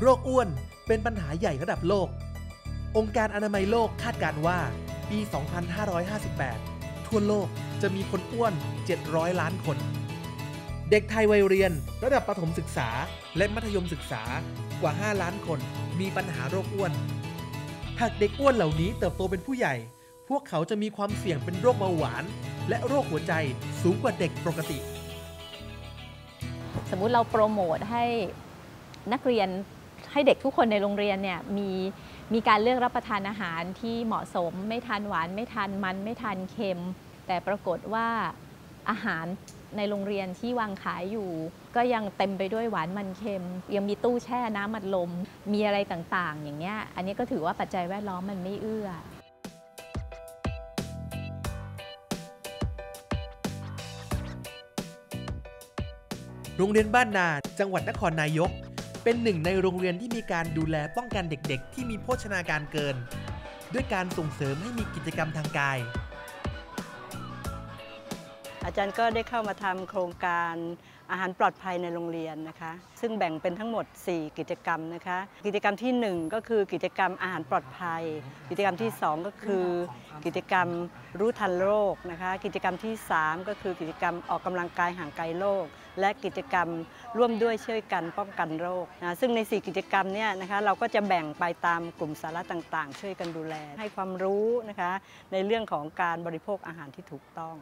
โรคอ้วนเป็นปัญหาใหญ่ระดับโลก องค์การอนามัยโลกคาดการว่าปี 2558 ทั่วโลกจะมีคนอ้วน 700 ล้านคน เด็กไทยวัยเรียนระดับประถมศึกษาและมัธยมศึกษากว่า 5 ล้านคนมีปัญหาโรคอ้วน หากเด็กอ้วนเหล่านี้เติบโตเป็นผู้ใหญ่ พวกเขาจะมีความเสี่ยงเป็นโรคเบาหวาน และโรคหัวใจสูงกว่าเด็กปกติ สมมุติเราโปรโมทให้นักเรียน ให้เด็กทุกคนในโรงเรียนเนี่ยมีมีการเลือกรับประทานอาหารที่เหมาะสม ไม่ทานหวาน ไม่ทานมัน ไม่ทานเค็ม แต่ปรากฏว่าอาหารในโรงเรียนที่วางขายอยู่ ก็ยังเต็มไปด้วยหวานมันเค็ม ยังมีตู้แช่น้ำมัดลม มีอะไรต่างๆ อย่างเงี้ยอันนี้ก็ถือว่าปัจจัยแวดล้อมมันไม่เอื้อโรงเรียนบ้านนา จังหวัดนครนายก เป็นหนึ่งในโรงเรียนที่มีการดูแลป้องกันเด็กๆ ที่มีโภชนาการเกิน ด้วยการส่งเสริมให้มีกิจกรรมทางกาย อาจารย์ก็ได้เข้ามาทำโครงการอาหารปลอดภัยในโรงเรียนนะคะ ซึ่งแบ่งเป็นทั้งหมด 4 กิจกรรมนะคะ กิจกรรมที่ 1 ก็คือกิจกรรมอาหารปลอดภัย กิจกรรมที่ 2 ก็คือ กิจกรรมรู้ทันโรคนะคะ กิจกรรมที่ 3 ก็คือกิจกรรมออกกำลังกายห่างไกลโรคและกิจกรรมร่วมด้วยช่วยกันป้องกันโรคนะซึ่งใน 4 กิจกรรมเนี่ยนะคะเราก็จะแบ่งไปตามกลุ่มสาระต่างๆ ช่วยกันดูแล ให้ความรู้นะคะในเรื่องของการบริโภคอาหารที่ถูกต้อง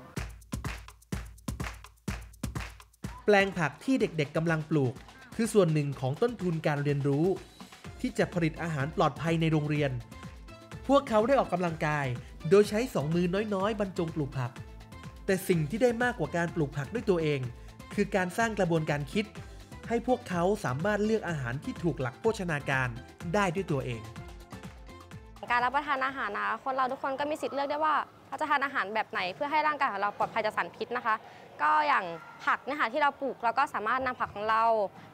แปลงผักที่เด็กๆกำลังปลูก คือส่วนหนึ่งของต้นทุนการเรียนรู้ ที่จะผลิตอาหารปลอดภัยในโรงเรียน พวกเขาได้ออกกำลังกาย โดยใช้สองมือน้อยๆ บรรจงปลูกผัก แต่สิ่งที่ได้มากกว่าการปลูกผักด้วยตัวเอง คือการสร้างกระบวนการคิด ให้พวกเขาสามารถเลือกอาหารที่ถูกหลักโภชนาการได้ด้วยตัวเอง การรับประทานอาหารนะคนเราทุกคนก็มีสิทธิ์เลือกได้ว่า เราจะทานอาหารแบบไหนเพื่อให้ร่างกายของเราปลอดภัยจากสารพิษนะคะ ก็อย่างผักเนะคะที่เราปลูกเราก็สามารถนำผักของเรา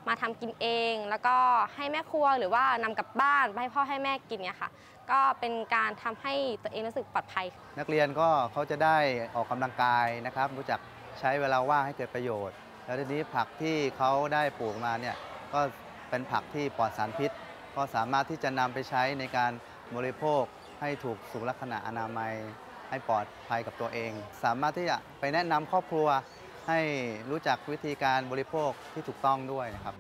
มาทำกินเอง แล้วก็ให้แม่ครัวหรือว่านำกลับบ้านไปให้พ่อให้แม่กินเนี่ยค่ะ ก็เป็นการทำให้ตัวเองรู้สึกปลอดภัย นักเรียนก็เขาจะได้ออกกำลังกายนะครับ รู้จักใช้เวลาว่างให้เกิดประโยชน์ แล้วทีนี้ผักที่เขาได้ปลูกมาเนี่ยก็เป็นผักที่ปลอดสารพิษ ก็สามารถที่จะนำไปใช้ในการบริโภคให้ถูกสุขลักษณะอนามัย ให้ปลอดภัยกับตัวเอง สามารถที่จะไปแนะนำครอบครัว ให้รู้จักวิธีการบริโภคที่ถูกต้องด้วยนะครับ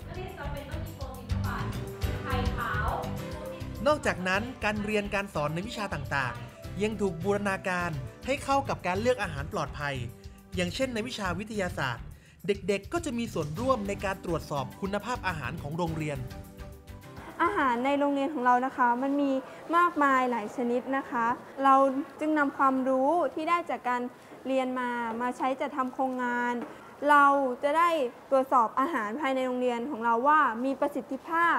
นอกจากนั้นการเรียนการสอนในวิชาต่างๆ ยังถูกบูรณาการให้เข้ากับการเลือกอาหารปลอดภัย อย่างเช่นในวิชาวิทยาศาสตร์ เด็กๆ ก็จะมีส่วนร่วมในการตรวจสอบคุณภาพอาหารของโรงเรียน อาหารในโรงเรียนของเรานะคะ มันมีมากมายหลายชนิดนะคะ เราจึงนำความรู้ที่ได้จากการเรียนมามาใช้จัดทำโครงงาน เราจะได้ตรวจสอบอาหารภายในโรงเรียนของเราว่ามีประสิทธิภาพ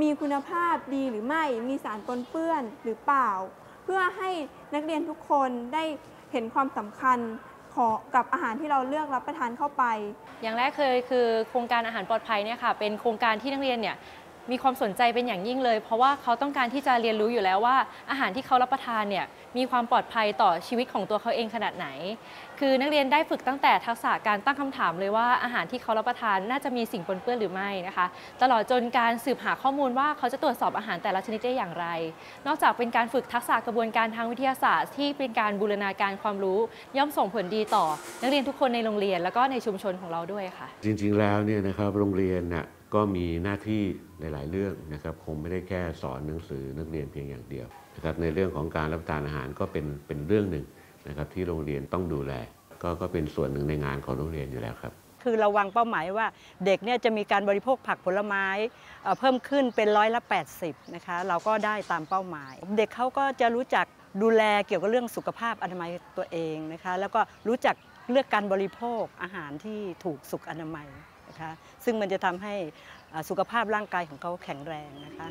มีคุณภาพดีหรือไม่ มีสารปนเปื้อนหรือเปล่า เพื่อให้นักเรียนทุกคนได้เห็นความสำคัญขอกับอาหารที่เราเลือกรับประทานเข้าไป อย่างแรกเคยคือโครงการอาหารปลอดภัยเนี่ยค่ะเป็นโครงการที่นักเรียนเนี่ย มีความสนใจเป็นอย่างยิ่งเลย เพราะว่าเขาต้องการที่จะเรียนรู้อยู่แล้วว่า อาหารที่เขารับประทานเนี่ยมีความปลอดภัยต่อชีวิตของตัวเขาเองขนาดไหน คือนักเรียนได้ฝึกตั้งแต่ทักษะการตั้งคำถามเลยว่าอาหารที่เขารับประทานน่าจะมีสิ่งปนเปื้อนหรือไม่นะคะ ตลอดจนการสืบหาข้อมูลว่าเขาจะตรวจสอบอาหารแต่ละชนิดได้อย่างไร นอกจากเป็นการฝึกทักษะกระบวนการทางวิทยาศาสตร์ ที่เป็นการบูรณาการความรู้ ย่อมส่งผลดีต่อ นักเรียนทุกคนในโรงเรียน แล้วก็ในชุมชนของเราด้วยค่ะ จริงๆแล้วเนี่ยนะครับโรงเรียนน่ะ ก็มีหน้าที่หลาย ๆ เรื่องนะครับคงไม่ได้แค่สอนหนังสือนักเรียนเพียงอย่างเดียวนะครับในเรื่องของการรับประทานอาหารก็เป็นเป็นเรื่องหนึ่งนะครับที่โรงเรียนต้องดูแล ก็ก็เป็นส่วนหนึ่งในงานของโรงเรียนอยู่แล้วครับคือเราวางเป้าหมายว่าเด็กเนี่ยจะมีการบริโภคผักผลไม้เอ่อเพิ่มขึ้นเป็นร้อยละ 80นะคะเราก็ได้ตามเป้าหมาย เด็กเขาก็จะรู้จักดูแลเกี่ยวกับเรื่องสุขภาพอนามัยตัวเองนะคะแล้วก็รู้จักเลือกการบริโภคอาหารที่ถูกสุขอนามัย นะคะ ซึ่งมันจะทำให้สุขภาพร่างกายของเขาแข็งแรงนะคะ